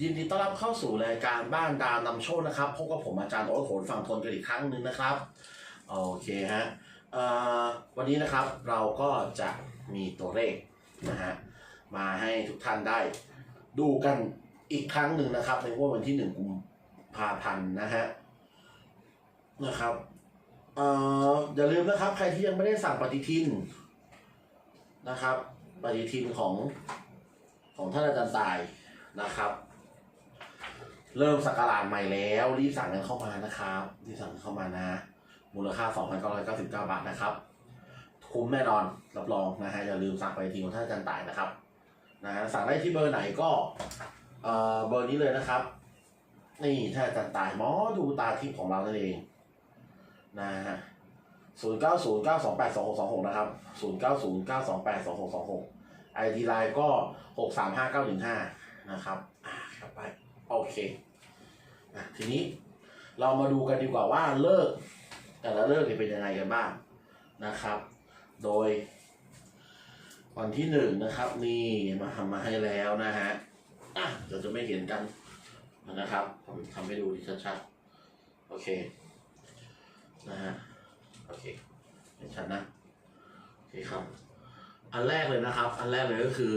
ยินดีต้อนรับเข้าสู่รายการบ้านดาวนำโชคนะครับพบกับผมอาจารย์โอ๊ตโหนฝั่งทนกันอีกครั้งหนึ่งนะครับโอเคฮะวันนี้นะครับเราก็จะมีตัวเลขนะฮะมาให้ทุกท่านได้ดูกันอีกครั้งหนึ่งนะครับ ในวดวันที่หนึ่งกุมภาพันธ์นะฮะนะครับเอ่ออย่าลืมนะครับ ใครที่ยังไม่ได้สั่งปฏิทินนะครับ ปฏิทินของของท่านอาจารย์ตายนะครับ เริ่มสักการะใหม่แล้วรีบสั่งกันเข้ามานะครับรีบสั่งกันเข้ามานะ มูลค่า 2,999 บาทนะครับคุ้มแน่นอนรับรองนะฮะอย่าลืมสั่งไปทีของท่านอาจารย์ต่ายนะครับนะฮะสั่งได้ที่เบอร์ไหนก็เอ่อเบอร์นี้เลยนะครับ นี่ท่านอาจารย์ต่ายหมอดูตาทิพย์ของเรานั่นเองนะฮะ0 9 0 9 2 8 2 6 2 6นะครับ0 9 0 9 2 8 2 6 2 6 ID ไลน์ก็635915นะครับอ่าครับ โอเคอะทีนี้เรามาดูกันดีกว่าว่าเลิก แต่ละเลิกเนี่ยเป็นยังไงกันบ้างนะครับ โดย วันที่หนึ่งนะครับ นี่มาทำมาให้แล้วนะฮะอะเดี๋ยวจะไม่เห็นกันนะครับผมทำให้ดูชัดๆโอเคนะฮะโอเคเห็นชัดนะโอเคครับ อันแรกเลยนะครับ อันแรกเลยก็คือ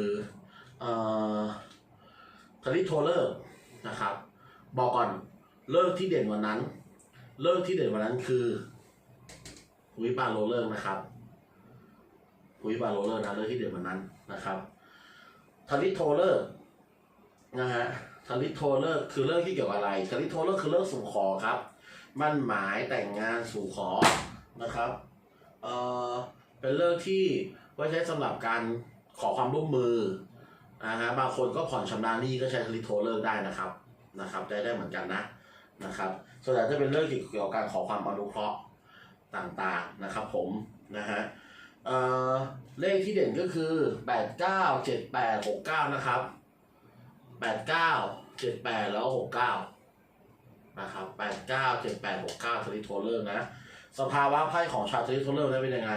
เอ่อคลิโทเลอร์ นะครับ บอกก่อนเลิกที่เด่นวันนั้น เลิกที่เด่นวันนั้นคือหุยปาโรเลอร์นะครับหุยปาโรเลอร์นะเลิกที่เด่นวันนั้นนะครับทลิโทเลอร์นะฮะทลิโทเลอร์คือเลิกที่เกี่ยวกับอะไรทลิโทเลอร์คือเลิกสู่ขอครับมั่นหมายแต่งงานสู่ขอนะครับเออเป็นเลิกที่ไว้ใช้สำหรับการขอความร่วมมือ นะฮะบางคนก็ผ่อนชำระหนี้ก็ใช้ทลิโทเลอร์ได้นะครับนะครับ ได้ได้เหมือนกันนะนะครับ ส่วนใหญ่จะเป็นเรื่องเกี่ยวกับการขอความอนุเคราะห์ต่างๆนะครับ ผมนะฮะเอ่อเลขที่เด่นก็คือแปดเก้าเจ็ดแปดหกเก้านะครับแปดเก้าเจ็ดแปดแล้วหกเก้านะครับแปดเก้าเจ็ดแปดหกเก้าทริโทเลอร์นะสภาวะไพ่ของชาวทริโทเลอร์นั้นเป็นยังไง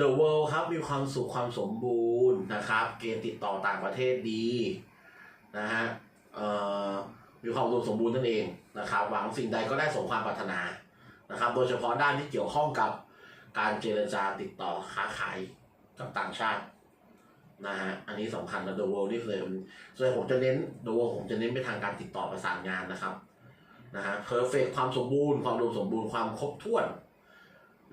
The World ครับมีความสุขความสมบูรณ์นะครับ เกณฑ์ติดต่อต่างประเทศดีนะฮะเอ่อมีความอุดมสมบูรณ์นั่นเองนะครับ หวังสิ่งใดก็ได้สมความปรารถนานะครับ โดยเฉพาะด้านที่เกี่ยวข้องกับการเจรจาติดต่อค้าขายกับต่างชาตินะฮะอันนี้สำคัญนะ The World นี่เลยส่วนผมจะเน้น The World ผมจะเน้นไปทางการติดต่อประสานงานนะครับนะฮะ Perfect ความสมบูรณ์ ความอุดมสมบูรณ์ความครบถ้วน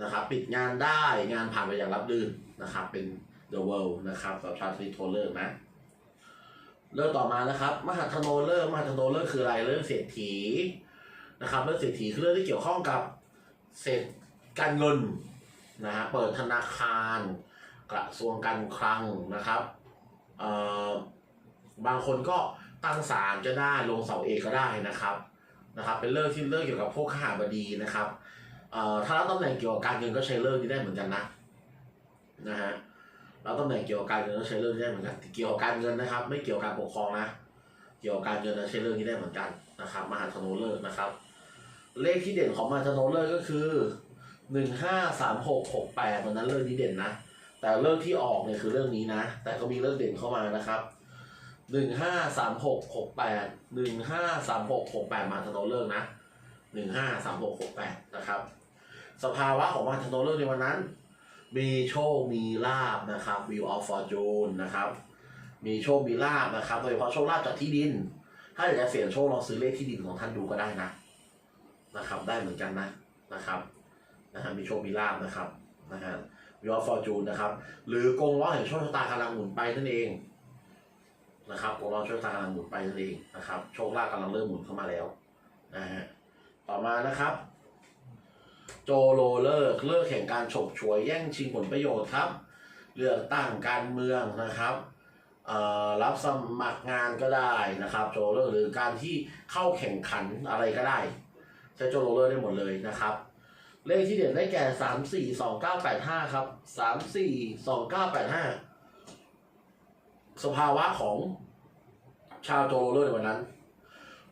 นะครับปิดงานได้งานผ่านไปอย่างรับรื่นนะครับ เป็น The World นะครับสำหรับชาวทรีโทเลอร์นะเรื่องต่อมานะครับ มหาธโนเลิกมหาธโนเลิกคืออะไรเรื่องเศรษฐีนะครับเรื่องเศรษฐีคือเรื่องที่เกี่ยวข้องกับเศรษฐการเงินนะฮะเปิดธนาคาร กระทรวงการคลังนะครับเอ่อบางคนก็ตั้งศาลจะได้ลงเสาเอกก็ได้นะครับนะครับ เป็นเรื่องที่เรื่องเกี่ยวกับพวกข้าบดีนะครับ ถ้ารับตำแหน่งเกี่ยวกับการเงินก็ใช้เรื่องนี้ได้เหมือนกันนะนะฮะเราตำแหน่งเกี่ยวกับการเงินก็ใช้เรื่องนี้ได้เหมือนกัน เกี่ยวกับการเงินนะครับ ไม่เกี่ยวกับการปกครองนะ เกี่ยวกับการเงินนะใช้เรื่องนี้ได้เหมือนกันนะครับ มหาธนูเลิกษ์นะครับ เลขที่เด่นของมหาธนูเลิกษ์ก็คือหนึ่งห้าสามหกหกแปดวันนั้นเรื่องนี้เด่นนะแต่เรื่องที่ออกเนี่ยคือเรื่องนี้นะ แต่ก็มีเรื่องเด่นเข้ามานะครับหนึ่งห้าสามหกหกแปดหนึ่งห้าสามหกหกแปดมหาธนูเลิกษ์นะหนึ่งห้าสามหกหกแปดนะครับ สภาวะของมหาธนูเลิกษ์ในวันนั้น มีโชคมีลาบนะครับ View of Fortune นะครับ มีโชคมีลาบนะครับโดยเฉพาะโชคลาภจากที่ดิน ถ้าอยากจะเสี่ยงโชคลองซื้อเลขที่ดินของท่านดูก็ได้นะนะครับ ได้เหมือนกันนะนะครับนะฮะมีโชคมีลาบนะครับนะฮะ View of Fortune นะครับ หรือกงล้อแห่งโชคชะตากำลังหมุนไปนั่นเองนะครับกงล้อโชคชะตากำลังหมุนไปนั่นเองนะครับ โชคลาภกำลังเริ่มหมุนเข้ามาแล้วนะฮะต่อมานะครับ โจโรเลิกเลิกแห่งการฉกฉวยแย่งชิงผลประโยชน์ครับ เลือกตั้งการเมืองนะครับรับสมัครงานก็ได้นะครับ โจโรเลิกหรือการที่เข้าแข่งขันอะไรก็ได้ ใช้โจโรเลิกได้หมดเลยนะครับ เลขที่เด่นได้แก่สามสี่สองเก้าแปดห้าครับสามสี่สองเก้าแปดห้าสภาวะของชาวโจโรเลิกในวันนั้น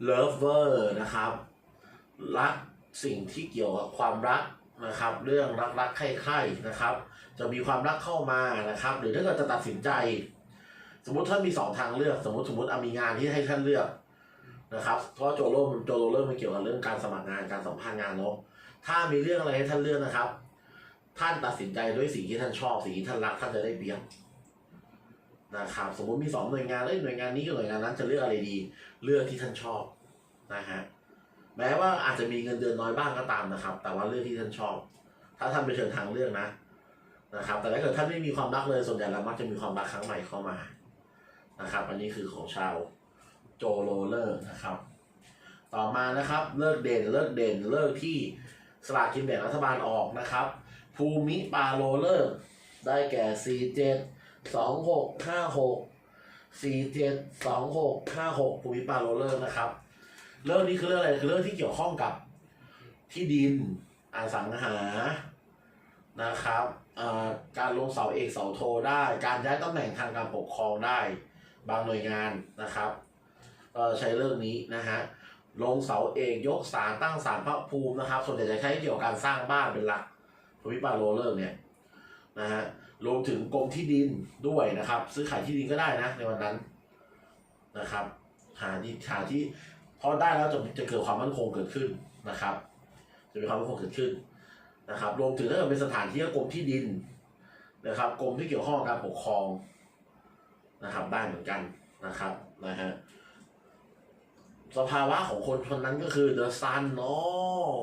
lover นะครับ รัก สิ่งที่เกี่ยวกับความรักนะครับ เรื่องรักรักใคร่ๆนะครับ จะมีความรักเข้ามานะครับ หรือถ้าเกิดจะตัดสินใจ สมมติท่านมีสองทางเลือก สมมติสมมติอามีงานที่ให้ท่านเลือกนะครับเพราะโจโรมันโจโร่เริ่มมันเกี่ยวกับเรื่องการสมัครงานการสัมภาษณ์งานเนาะถ้ามีเรื่องอะไรให้ท่านเลือกนะครับ ท่านตัดสินใจด้วยสิ่งที่ท่านชอบสิ่งที่ท่านรักท่านจะได้เปรียบนะครับสมมติมีสองหน่วยงานแล้วหน่วยงานนี้กับหน่วยงานนั้นจะเลือกอะไรดี เลือกที่ท่านชอบนะฮะ แม้ว่าอาจจะมีเงินเดือนน้อยบ้างก็ตามนะครับ แต่ว่าเลือกที่ท่านชอบ ถ้าท่านไปเชิญทางเลือกนะนะครับ แต่ถ้าเกิดท่านไม่มีความรักเลยส่วนใหญ่เรามักจะมีความรักครั้งใหม่เข้ามานะครับ อันนี้คือของชาวโจโรเลอร์นะครับ ต่อมานะครับเลิกเด่นเลิกเด่นเลิกที่สลากกินแบ่งรัฐบาลออกนะครับ ภูมิปาโรเลอร์ได้แก่4 7 2 6 5 6 4 7 2 6 5 6ภูมิปาโรเลอร์นะครับ เรื่องนี้คือเรื่องอะไรคือเรื่องที่เกี่ยวข้องกับที่ดินอสังหานะครับอ่อการลงเสาเอกเสาโทได้ การย้ายตำแหน่งทางการปกครองได้ บางหน่วยงานนะครับเอ่อใช้เรื่องนี้นะฮะลงเสาเอกยกศาลตั้งศาลพระภูมินะครับ ส่วนใหญ่จะใช้เกี่ยวกับการสร้างบ้านเป็นหลักภูมิปาโรเลอร์เนี่ยนะฮะรวมถึงกรมที่ดินด้วยนะครับ ซื้อขายที่ดินก็ได้นะในวันนั้นนะครับ หาที่หาที่ พอได้แล้วจะจะเกิดความมั่นคงเกิดขึ้นนะครับ จะมีความมั่นคงเกิดขึ้นนะครับ รวมถึงถ้าเกิดเป็นสถานที่กรมที่ดินนะครับกรมที่เกี่ยวข้องกับการปกครองนะครับได้เหมือนกันนะครับนะฮะสภาวะของคนคนนั้นก็คือ the sun เนาะ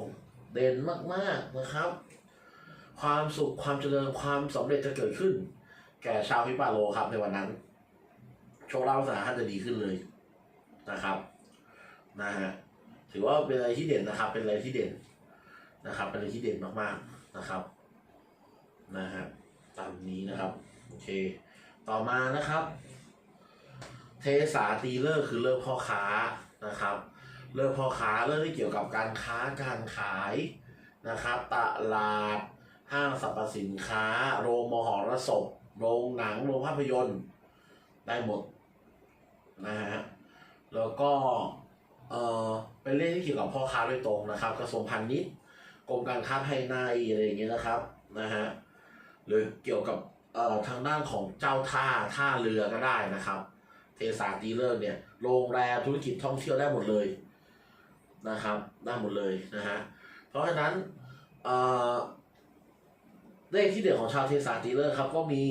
เด่นมากๆนะครับ ความสุขความเจริญความสำเร็จจะเกิดขึ้น แก่ชาวพิปาโลครับในวันนั้น โชคลาภาสนาท่านจะดีขึ้นเลยนะครับ นะฮะถือว่าเป็นอะไรที่เด่นนะครับ เป็นอะไรที่เด่นนะครับ เป็นอะไรที่เด่นมากๆนะครับนะฮะตามนี้นะครับโอเค ต่อมานะครับ เทสาตีเลิกคือเลิกพ่อค้านะครับเลิกพ่อค้าเลิกที่เกี่ยวกับการค้าการขายนะครับตลาดห้างสรรพสินค้า โรงมหรสพโรงหนังโรงภาพยนตร์ได้หมดนะฮะแล้วก็ เออเป็นเรื่องที่เกี่ยวกับพ่อค้าโดยตรงนะครับ กระทรวงพาณิชย์กรมการค้าภายในอะไรอย่างเงี้ยนะครับนะฮะหรือเกี่ยวกับเอ่อทางด้านของเจ้าท่าท่าเรือก็ได้นะครับ เทสาตีเลอร์เนี่ยโรงแรมธุรกิจท่องเที่ยวได้หมดเลยนะครับได้หมดเลยนะฮะเพราะฉะนั้นเอ่อเลขที่เด่นของชาวเทสาตีเลอร์ครับก็มี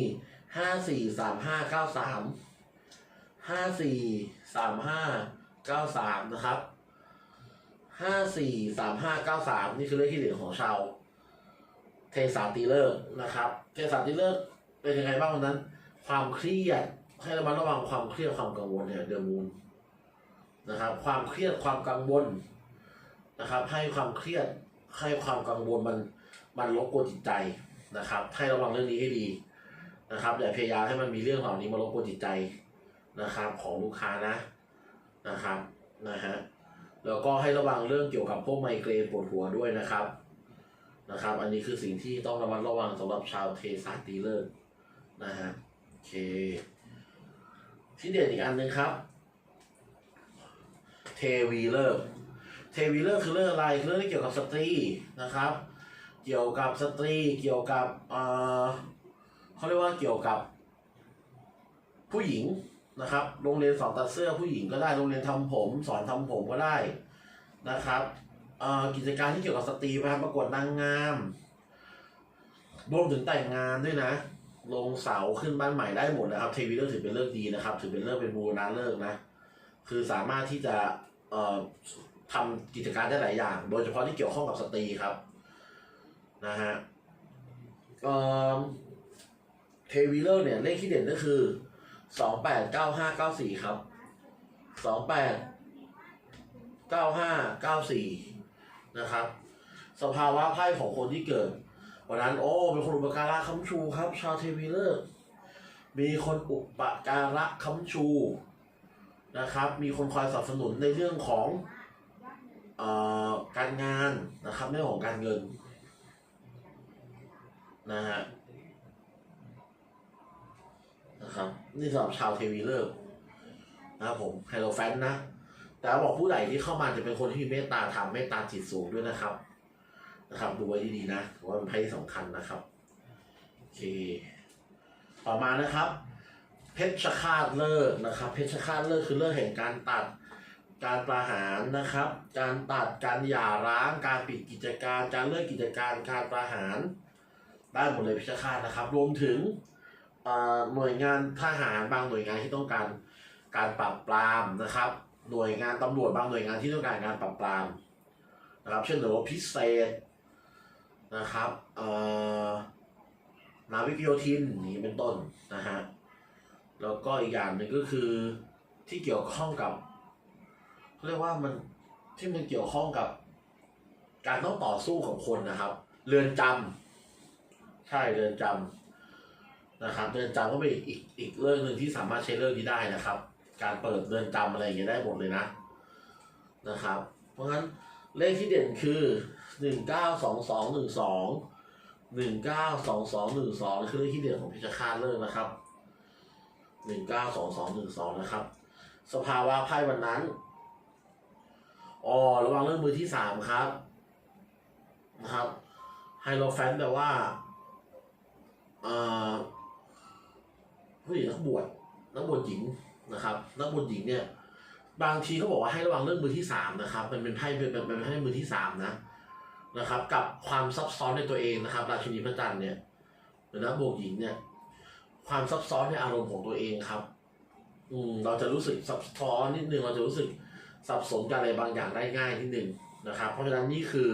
ห้าสี่สามห้าเก้าสามห้าสี่สามห้า เก้าสามนะครับห้าสี่สามห้าเก้าสามนี่คือเลขที่เด่นของชาว เทสาตีเลอร์นะครับ เทสาตีเลอร์เป็นยังไงบ้างวันนั้น ความเครียดให้ระมัดระวังความเครียดความกังวลเนี่ยเดอมูนนะครับ ความเครียดความกังวลนะครับ ให้ความเครียดให้ความกังวลมันมันรบกวนจิตใจนะครับ ให้ระวังเรื่องนี้ให้ดีนะครับอย่าพยายามให้มันมีเรื่องเหล่านี้มารบกวนจิตใจนะครับ ของลูกค้านะ นะครับนะฮะแล้วก็ให้ระวังเรื่องเกี่ยวกับพวกไมเกรนปวดหัวด้วยนะครับนะครับ อันนี้คือสิ่งที่ต้องระมัดระวังสำหรับชาวเทสาตีเลอร์นะฮะโอเค ที่เด่นอีกอันหนึ่งครับ เทวีเลอร์เทวีเลอร์คือเรื่องอะไรเรื่องที่เกี่ยวกับสตรีนะครับ เกี่ยวกับสตรีเกี่ยวกับเอ่อเขาเรียกว่าเกี่ยวกับผู้หญิง นะครับ โรงเรียนสอนตัดเสื้อผู้หญิงก็ได้ โรงเรียนทำผม สอนทำผมก็ได้นะครับเอ่อกิจการที่เกี่ยวกับสตรีนะครับประกวดนางงามรวมถึงแต่งงานด้วยนะ ลงเสาขึ้นบ้านใหม่ได้หมดนะครับ เทวีเลิกถือเป็นเลิกดีนะครับ ถือเป็นเลิกเป็นบูรณะเลิกนะ คือสามารถที่จะเอ่อทำกิจการได้หลายอย่าง โดยเฉพาะที่เกี่ยวข้องกับสตรีครับนะฮะเอ่อเทวีเลอร์เนี่ยเลขที่เด่นก็คือ สองแปดเก้าห้าเก้าสี่ครับสองแปดเก้าห้าเก้าสี่นะครับ สภาวะไพ่ของคนที่เกิด วันนั้นโอ้เป็นคนอุปการะค้ำชูครับ ชาวเทวีเลอร์มีคนอุปการะค้ำชูนะครับ มีคนคอยสนับสนุนในเรื่องของเอ่อการงานนะครับเรื่องของการเงินนะฮะ นะครับ นี่สำหรับชาวเทวีเลิกษ์นะครับผมไฮโลแฟนนะ แต่บอกผู้ใดที่เข้ามาจะเป็นคนที่มีเมตตาธรรมเมตตาจิตสูงด้วยนะครับ นะครับ ดูไว้ดีๆนะเพราะว่าเป็นไพ่ที่สำคัญนะครับโอเคต่อมานะครับ เพชรฆาตเลิกนะครับ เพชรฆาตเลิกคือเลิกแห่งการตัดการประหารนะครับ การตัดการหย่าร้างการปิดกิจการ การเลิกกิจการการประหารได้หมดเลยเพชรฆาตนะครับ รวมถึง หน่วยงานทหารบางหน่วยงานที่ต้องการการปราบปรามนะครับ หน่วยงานตำรวจบางหน่วยงานที่ต้องการการปราบปรามนะครับเช่นหน่วยพิเศษนะครับเอ่อนาวิกโยธินนี่เป็นต้นนะฮะแล้วก็อีกอย่างหนึ่งก็คือที่เกี่ยวข้องกับเขาเรียกว่ามันที่มันเกี่ยวข้องกับ การต้องต่อสู้ของคนนะครับ เรือนจำใช่เรือนจำ นะครับเรือนจำก็เป็นอีกอีกเรื่องหนึ่งที่สามารถใช้เรื่องนี้ได้นะครับ การเปิดเรือนจำอะไรอย่างเงี้ยได้หมดเลยนะนะครับ เพราะงั้นเลขที่เด่นคือหนึ่งเก้าสองสองหนึ่งสองหนึ่งเก้าสองสองหนึ่งสองคือเลขที่เด่นของพิจารคาตเลิกนะครับหนึ่งเก้าสองสองหนึ่งสองนะครับ สภาวะไพ่วันนั้นอ๋อระวังเรื่องมือที่สามครับนะครับไฮโลแฟนแต่ว่าเอ่อ ผู้หญิงนักบวชนักบวชหญิงนะครับ นักบวชหญิงเนี่ย บางทีเขาบอกว่าให้ระวังเรื่องมือที่สามนะครับ มันเป็นไพ่เป็นเป็นไพ่มือที่สามนะนะครับ กับความซับซ้อนในตัวเองนะครับ ราชินีพระจันทร์เนี่ยหรือนักบวชหญิงเนี่ย ความซับซ้อนในอารมณ์ของตัวเองครับ อืมเราจะรู้สึกซับซ้อนนิดนึงเราจะรู้สึกสับสนกับอะไรบางอย่างได้ง่ายนิดนึงนะครับ เพราะฉะนั้นนี่คือ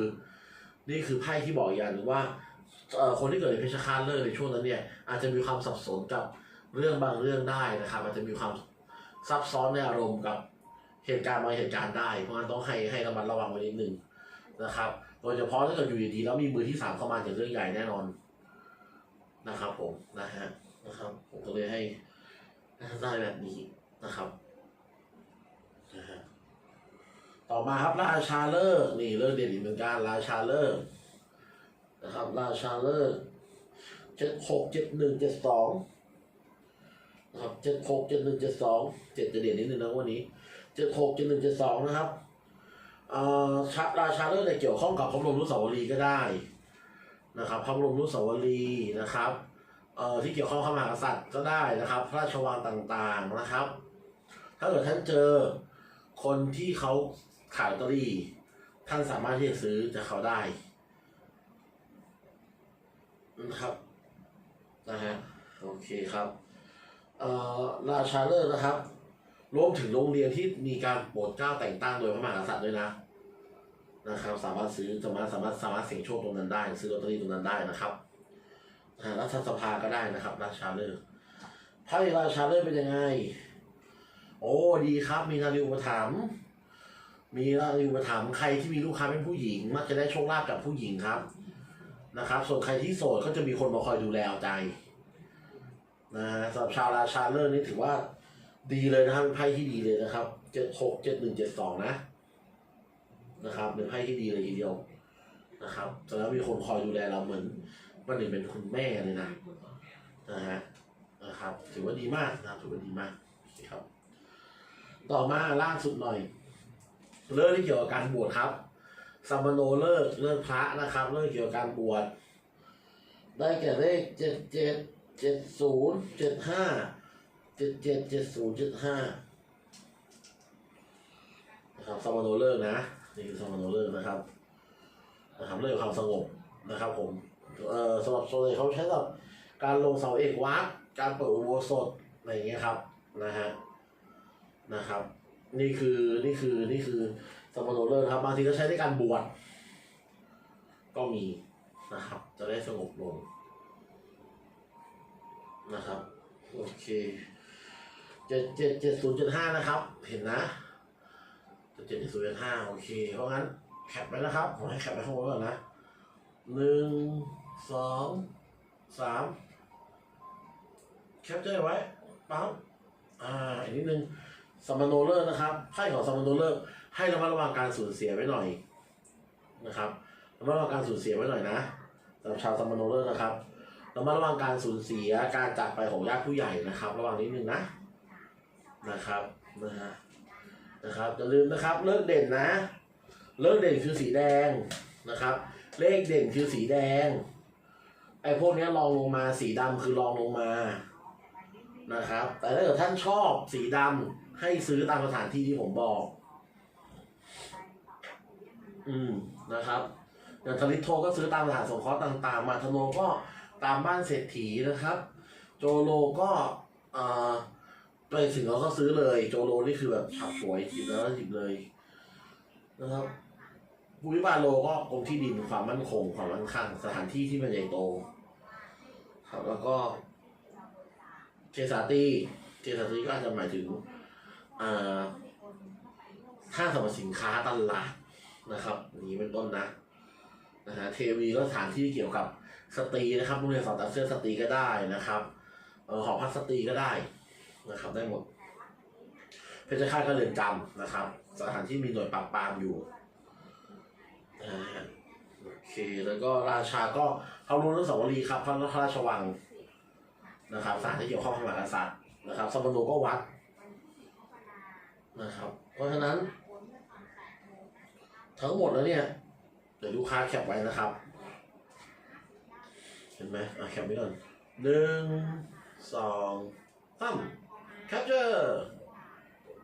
นี่คือไพ่ที่บอกอย่างหนึ่งว่าเอ่อคนที่เกิดในเพชฌฆาตเลิกในช่วงนั้นเนี่ย อาจจะมีความสับสนกับ เรื่องบางเรื่องได้นะครับอาจจะมีความซับซ้อนในอารมณ์กับเหตุการณ์บางเหตุการณ์ได้ เพราะฉะนั้นต้องให้ให้ระมัดระวังไว้นิดนึงนะครับ โดยเฉพาะถ้าเกิดอยู่ดีๆแล้วมีมือที่สามเข้ามาจะเรื่องใหญ่แน่นอนนะครับผมนะฮะนะครับ ผมก็เลยให้ได้แบบนี้นะครับนะฮะต่อมาครับราชาเลิกษ์นี่เลิกเด่นอีกเหมือนกันราชาเลิกษ์นะครับ ราชาเลิกษ์เจ็ดหกเจ็ดหนึ่งเจ็ดสอง ครับเจ็ดหกเจ็ดหนึ่งเจ็ดสองเจ็ดจะเด่นนิดนึงนะวันนี้เจ็ดหกเจ็ดหนึ่งเจ็ดสองนะครับเอ่อชาราชาเลิกษ์เนี่ยเกี่ยวข้องกับพระบรมรุสาวรีย์ก็ได้นะครับพระบรมรุสาวรีย์นะครับเอ่อที่เกี่ยวข้องกับมหากษัตริย์ก็ได้นะครับ พระราชวังต่างๆนะครับ ถ้าเกิดท่านเจอคนที่เขาขายลอตเตอรี่ ท่านสามารถที่จะซื้อจากเขาได้นะครับนะฮะโอเคครับ ราชาเลิกษ์นะครับ รวมถึงโรงเรียนที่มีการโปรดเกล้าแต่งตั้งโดยพระมหากษัตริย์ด้วยนะนะครับ สามารถซื้อสามารถสามารถสามารถเสี่ยงโชคตรงนั้นได้ ซื้อลอตเตอรี่ตรงนั้นได้นะครับอ่ารัฐสภาก็ได้นะครับ ราชาเลิกษ์ไพ่ราชาเลิกษ์เป็นยังไง โอ้ดีครับ มีนาริอุปถัมมีนาริอุปถัมใครที่มีลูกค้าเป็นผู้หญิง มักจะได้โชคลาภจากผู้หญิงครับนะครับ ส่วนใครที่โสดก็จะมีคนมาคอยดูแลเอาใจ นะฮะสำหรับชาวราชาเลิกษ์นี่ถือว่าดีเลยนะครับเป็นไพ่ที่ดีเลยนะครับเจ็ดหกเจ็ดหนึ่งเจ็ดสองนะนะครับเป็นไพ่ที่ดีเลยทีเดียวนะครับแล้วมีคนคอยดูแลเราเหมือนมันหนึ่งเป็นคุณแม่เลยนะนะฮะนะครับถือว่าดีมากนะครับถือว่าดีมากครับ ต่อมาล่างสุดหน่อย เรื่องที่เกี่ยวกับการบวชครับสัมโนเลิกเลิกพระนะครับเรื่องเกี่ยวกับการบวชได้แก่เลขเจ็ดเจ็ด เจ็ดศูนย์เจ็ดห้าเจ็ดเจ็ดเจ็ดศูนย์เจ็ดห้านะครับสัมมโนเลิกนะ นี่คือสัมมโนเลิกนะครับนะครับเรื่องความสงบนะครับผมเอ่อสำหรับโซนเขาใช้สำหรับการลงเสาเอกวัดการเปิดอุโบสถอะไรอย่างเงี้ยครับนะฮะนะครับ นี่คือนี่คือนี่คือสมโนเลอร์นะครับบางทีก็ใช้ในการบวชก็มีนะครับ จะได้สงบลง นะครับ โอเคเจ็ดเจ็ดเจ็ดศูนย์เจ็ดห้านะครับ เห็นนะเจ็ดเจ็ดศูนย์เจ็ดห้าโอเค เพราะงั้นแคปไว้นะครับ ผมให้แคปไว้ข้างบนก่อนนะหนึ่งสองสามแคปเจอร์ไว้ปั๊บอ่าอีกนิดนึงสมโนเลอร์นะครับไพ่ของสมโนเลอร์ให้ระมัดระวังการสูญเสียไว้หน่อยนะครับระมัดระวังการสูญเสียไว้หน่อยนะสำหรับชาวสมโนเลอร์นะครับ ระมัดระวังการสูญเสียการจากไปของญาติผู้ใหญ่นะครับ ระวังนิดนึงนะนะครับนะฮะนะครับอย่าลืมนะครับเลิกเด่นนะ เลิกเด่นคือสีแดงนะครับ เลขเด่นคือสีแดงไอ้พวกนี้ยรองลงมาสีดำคือรองลงมานะครับ แต่ถ้าเกิดท่านชอบสีดำให้ซื้อตามสถานที่ที่ผมบอก อืมนะครับอย่างทริโทก็ซื้อตามสถานสงเคราะห์ต่าง ๆ มาทโนก็ ตามบ้านเศรษฐีนะครับ โจโลก็เอ่อไปถึงเราก็ซื้อเลย โจโลนี่คือแบบฉับสวยหยิบแล้วหยิบเลยนะครับบุริบาโลก็กรมที่ดินความมั่นคง ความมั่นคงสถานที่ที่มันใหญ่โตครับแล้วก็เจสาตีเจสาตีก็อาจจะหมายถึงอ่าห้างสรรพสินค้าตลาดนะครับอย่างนี้เป็นต้นนะนะฮะเทวีก็สถานที่เกี่ยวกับ สตรีนะครับโรงเรียนสอนตัดเสื้อสตรีก็ได้นะครับเออหอพักสตรีก็ได้นะครับ ได้หมด เพชรฆาตก็เรือนจำนะครับ สถานที่มีหน่วยปราบปรามอยู่โอเคแล้วก็ราชาก็เขารู้เรื่องสวรีครับพระราชวังนะครับสถานที่เกี่ยวข้องกับพระมากษัตริย์นะครับสมณโนก็วัดนะครับ เพราะฉะนั้น ทั้งหมดแล้วเนี่ย เดี๋ยวลูกค้าแคปไว้นะครับ เห็นไหมอะแคปไว้ก่อนหนึ่งสองสามแคปเจอร์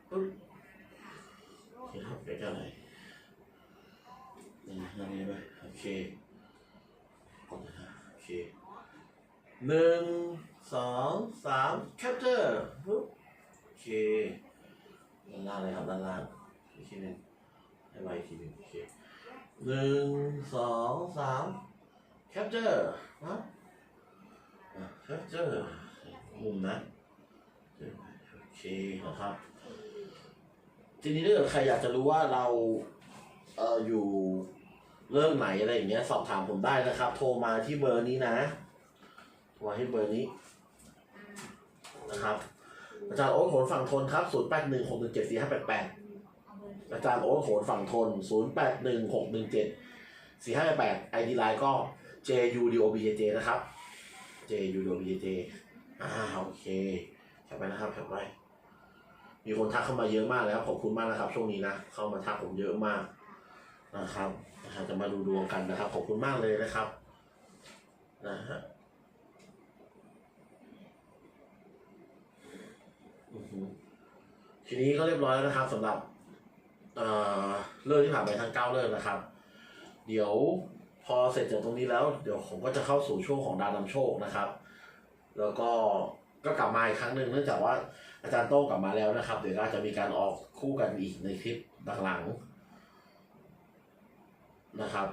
ปึ๊บโอเคครับใกล้ๆเลยนี่นั่นนี่ไปโอเคกดนะฮะโอเคหนึ่งสองสามแคปเจอร์ปึ๊บโอเคด้านล่างเลยครับด้านล่างอีกทีหนึ่งให้ไวอีกทีหนึ่งโอเคหนึ่งสองสาม แคปเจอร์นะแคปเจอร์มุมนะโอเคนะครับ ทีนี้ถ้าเกิดใครอยากจะรู้ว่าเราเอ่ออยู่เรื่องไหนอะไรอย่างเงี้ยสอบถามผมได้นะครับ โทรมาที่เบอร์นี้นะโทรมาที่เบอร์นี้นะครับ อาจารย์โอ๊ตโหนฝั่งทนครับ0 8 1 6 1 7 4 5 8 8อาจารย์โอ๊ตโหนฝั่งทน0 8 1 6 1 7 4 5 8 8 ID Line ก็ J U D O B J J นะครับ J U D O B J J อ่าโอเคแคปไปนะครับแคปไว้มีคนทักเข้ามาเยอะมากแล้วขอบคุณมากนะครับ ช่วงนี้นะ เข้ามาทักผมเยอะมากนะครับนะฮะจะมาดูดวงกันนะครับ ขอบคุณมากเลยนะครับนะฮะอือหือทีนี้ก็เรียบร้อยแล้วนะครับสำหรับเอ่อเรื่องที่ผ่านไปทั้งเก้าเรื่องนะครับ เดี๋ยว พอเสร็จจากตรงนี้แล้ว เดี๋ยวผมก็จะเข้าสู่ช่วงของดาวนำโชคนะครับ แล้วก็ก็กลับมาอีกครั้งหนึ่งเนื่องจากว่าอาจารย์โต้งกลับมาแล้วนะครับ เดี๋ยวก็อาจจะมีการออกคู่กันอีกในคลิปหลังๆนะครับ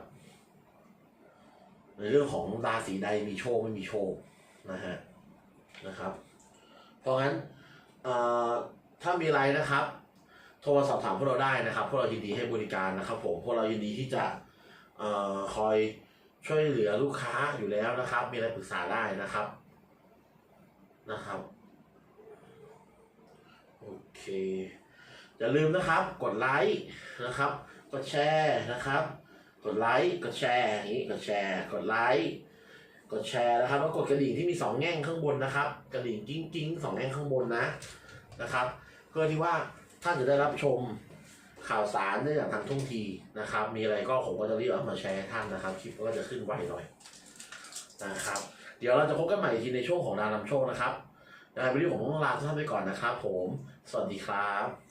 ในเรื่องของราศีใดมีโชคไม่มีโชคนะฮะนะครับ เพราะงั้นเอ่อถ้ามีอะไรนะครับ โทรสอบถามพวกเราได้นะครับ พวกเรายินดีให้บริการนะครับ ผมพวกเรายินดีที่จะ คอยช่วยเหลือลูกค้าอยู่แล้วนะครับ มีอะไรปรึกษาได้นะครับนะครับ โอเค อย่าลืมนะครับ กดไลค์นะครับ กดแชร์นะครับ กดไลค์กดแชร์อย่างนี้กดแชร์ กดไลค์กดแชร์นะครับแล้วกดกระดิ่งที่มีสองแง่งข้างบนนะครับ กระดิ่งกิ้งกิ้งสองแง่งข้างบนนะนะครับ เพื่อที่ว่าท่านจะได้รับชม ข่าวสารได้อย่างทันท่วงทีนะครับ มีอะไรก็ผมก็จะรีบเอามาแชร์ให้ท่านนะครับ คลิปก็จะขึ้นไวหน่อยนะครับ เดี๋ยวเราจะพบกันใหม่อีกทีในช่วงของดาวนำโชคนะครับยังไงวันนี้ผมต้องลาท่านไปก่อนนะครับ ผม สวัสดีครับ